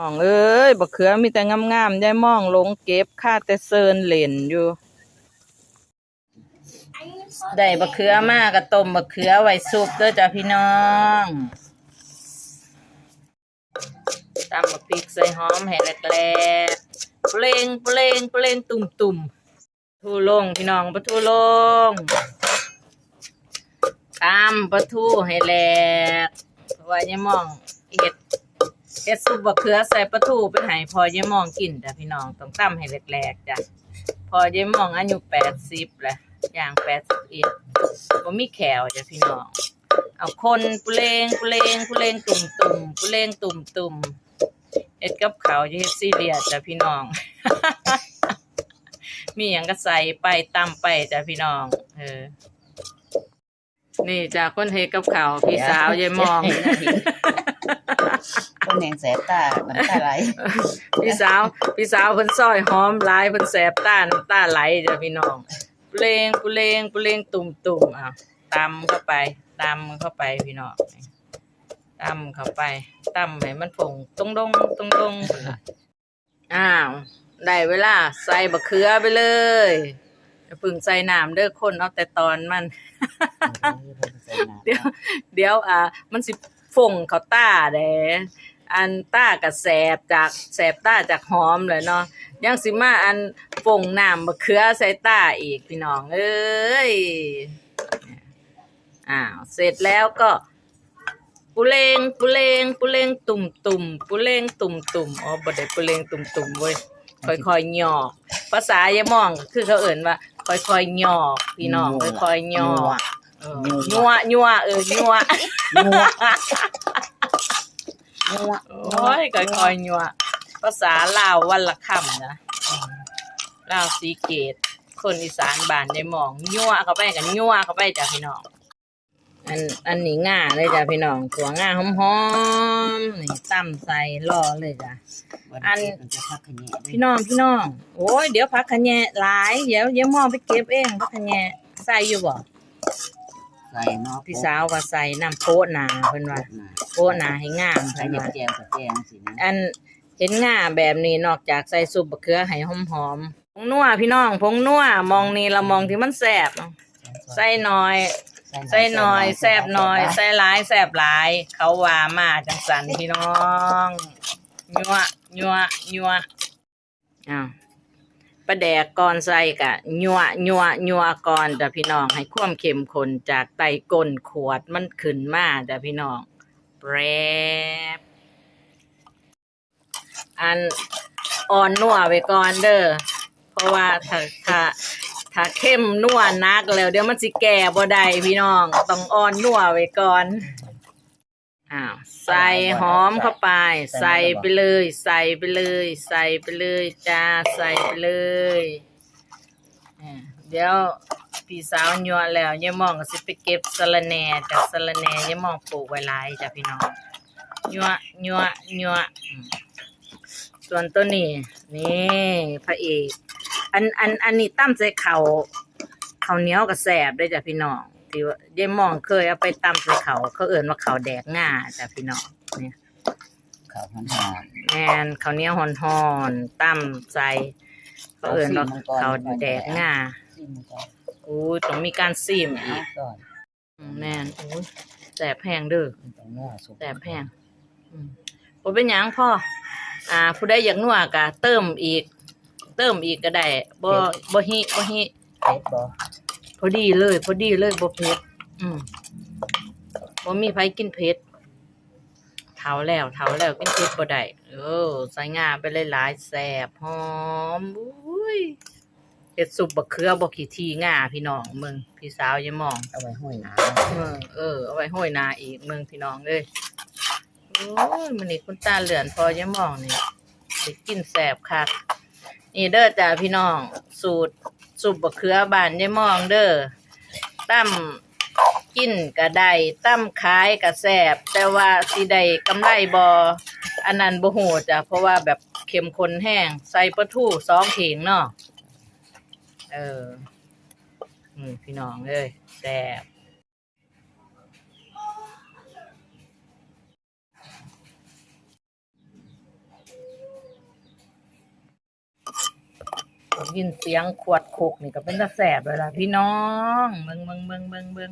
น้องเอ้ยบักเขือมีแต่งามๆยายมองลงเก็บค่าแต่เซินเหล่นอยู่ได้บักเขือมากก็ต้มบักเขือไว้ซุปเด้อจ้ะพี่น้องตำบักพริกใส่หอมให้แหลกๆเปลงเปลงเปลงตุ่มตุ่มๆทูลงพี่น้องปะทูลงตำปะทูให้แหลกเพราะว่ายายมองเฮ็ด เฮ็ดซุปบักเขือใส่ปลาทูไปให้พอยายมองกินจ้ะพี่น้องต้องตำให้แหลกๆจ้ะพอยายมองอายุแปดสิบแหล้วอย่างแปดสิบเอ็ดบ่มีแขวจ้ะพี่น้อง เอาคนปุเลงปุเลงปุเลงตุ่มตุ่มปุเลงตุ่มตุ่มเอ็ดกับเขาจะเฮ็ดซีเรียสจ้ะพี่น้อง มีหยังก็ใส่ไปตำไปจ้ะพี่น้อง เออ นี่จ้ะคนเฮดกับเขาวพี่สาวยายมอง คนแหงแสบตาน้ำตาไหลพี่สาวพี่สาวเพิ่นซอยหอมหลายเพิ่นแสบตาน้ำตาไหลจ้ะพี่น้องปุเลงปุเลงปุเลงตุ่มตุ่มอะตำเข้าไปตำเข้าไปพี่น้องตำเข้าไปตำให้มันผงตรงดงตรงดงพุ่นล่ะอ้าวได้เวลาใส่บะเขือไปเลยอย่าเพึ่งใส่น้ำเด้อคนเอาแต่ตอนมัน เดี๋ยว เดี๋ยวอ่ามันสิฟงเขาต้าเด้ อันต้ากับแสบจากแสบต้าจากหอมเลยเนาะยังสิมาอันฟงน้ำมะเขือใส่ต้าอีกพี่น้องเอ้ยอ้าวเสร็จแล้วก็ปุเลงปุเลงปุเลงตุ่มตุ่มปุเลงตุ่มตุ่มอ๋อบ่ได้ปุเลงตุ่มตุ่มเว้ยค่อยๆหยอก ภาษายายมองคือเขาเอิ่นว่า ค่อยๆหยอก พี่น้องค่อยๆหยอกเออยัวยัวเออยัว นัวนัวโอ้ยค่อยๆยัวภาษาลาววันละคำนะอืมลาวสีเกต คนอีสานบ้านได้มองยัวเข้าไปกันยัวเข้าไปจ้ะพี่น้องอันอันนี้ง่าเลยจ้ะพี่น้องถั่วง่าหอมๆนี่ตั้มใส่ล่อเลยจ้ะอันมันจะพักขะแหน่ด้วยพี่น้องพี่น้องโอ้ยเดี๋ยวพักขะแยะหลายเดี๋ยวเดี๋ยวมองไปเก็บเองพักขะแยะใส่อยู่บ่ ใส่เนาะพี่สาวว่าใส่น้ำโป๊ะหนาเพิ่นว่าโป๊ะหนาให้งามใส่เพิ่นเด็กว่าแจงกับแจงสินะอันเห็นง่าแบบนี้นอกจากใส่ซุปบะเขือให้หอมๆผงนัวพี่น้องผงนัวมองนี่เรามองที่มันแสบเนาะใส่น้อย ใส่น้อยแสบน้อยใส่หลายแสบหลาย เขาว่ามาจังสันพี่น้องยัวยัวยัวอ้าว ประแดกก่อนใส่กะยัวยัวยัวก่อนจ้ะพี่น้อง ให้ความเข้มข้นจากไตก้นขวดมันขึ้นมาจ้ะพี่น้องแปรบอันอ่อนนัวไว้ก่อนเด้อเพราะว่าถ้าถ้าถ้าเข้มนัวนักแล้ว เดี๋ยวมันสิแก่บ่ได้พี่น้อง ต้องอ่อนนัวไว้ก่อน อ้าวใส่หอมเข้าไป ใส่ไปเลย ใส่ไปเลย ใส่ไปเลยจ้าใส่ไปเลยอ่าเดี๋ยวพี่สาวยัวแล้วยายมองก็สิไปเก็บสะระแหน่จากสะระแหน่ยายมองปลูกไว้หลายจ้ะพี่น้องยัวยัวยัวอืมส่วนตัวนี้นี่พระเอกอันอันอันนี้ตั้มใส่เขาเขาวเหนียวกับแสบด้วยจ้ะพี่น้อง ที่ว่ายายมองเคยเอาไปตั้มใส่เขาเขาเอิ่นว่าเขาวแดกง่าจ้ะพี่น้องเนี่ยข้าวหอมแมนเขาวเหนียวหอนหอนๆตั้มใส่เขาเอิ่นว่าเขาวแดกง่าๆซิมก่อนอู้ยต้องมีการซีมอีเอากก่อนอืมแมนอู้ยแสบแพงเด้อ มันต้องนัวสุกแสบแพงอืมบ่เป็นหยังพ่อ อ่า ผู้ใดอยากนัวก็เติมอีก เติมอีกก็ได้ บ่ บ่ฮิบ่ฮิเผ็ดบ่ พอดีเลย พอดีเลยบ่เผ็ดอืมบ่มีไผกินเผ็ดเฒ่าแล้วเฒ่าแล้วกินเผ็ดบ่ได้เออใส่งาไปหลายๆแซ่บหอมอุ้ยเฮ็ดซุปบักเขือบ่ขี้ทีงาพี่น้องมึงพี่สาวอย่ามอง เอาไว้ห้อยหนาเออเออเอาไว้ห้อยนาอีกเมืองพี่น้องเอ้ยโอ้ยมันนี่คุณตาเหลือนพอยังมองนี่สิกินแสบคักนี่เด้อจ้าพี่น้อง สูตร สุบบะเขือบานยายมองเด้อตั้มกินกระได้ตั้มขายกระแสบ แต่ว่าสีใดกำไรบออันนั้นบ่หูจ้ะเพราะว่าแบบเข็มข้นแห้ง ใส่ปลาทูสองเข่งเนาะเออพี่น้องเลยแสบ ยินเสียงขวดโคกนี่ก็เป็นตาแสบเลยล่ะพี่น้องเบิ่งเบิ่งเบิ่งเบิ่งเบิ่ง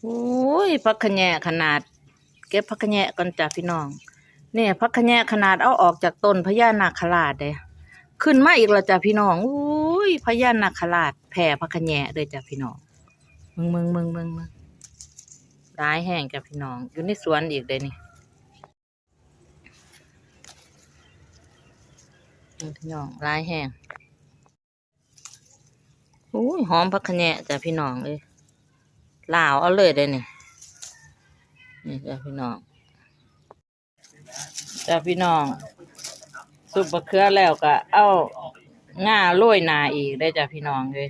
โอ้ยพักขะแยะขนาด เก็บพักขะแยะก่อนจ้ะพี่น้อง เนี่ยพักขะแยะขนาดเอาออกจากต้นพญานาคราชเด้ขึ้นมาอีกแล้วจ้ะพี่น้องอุ้ยพญานาคราชแผ่พักขะแยะเลยจ้ะพี่น้องเบิ่งเบิ่งเบิ่งเบิ่งเบิ่งร้ายแห้งจ้ะพี่น้องอยู่ในสวนอีกเลยนี่ พี่น้องลายแห้งอุ้ยหอมพักขะแนะจ้ะพี่น้องเลยลาวเอาเลยได้นี่นี่จ้ะพี่น้องจ้ะพี่น้องสุปบะเขือแล้วก็เอาง่าโรยหนาอีกได้จ้ะพี่น้องเลย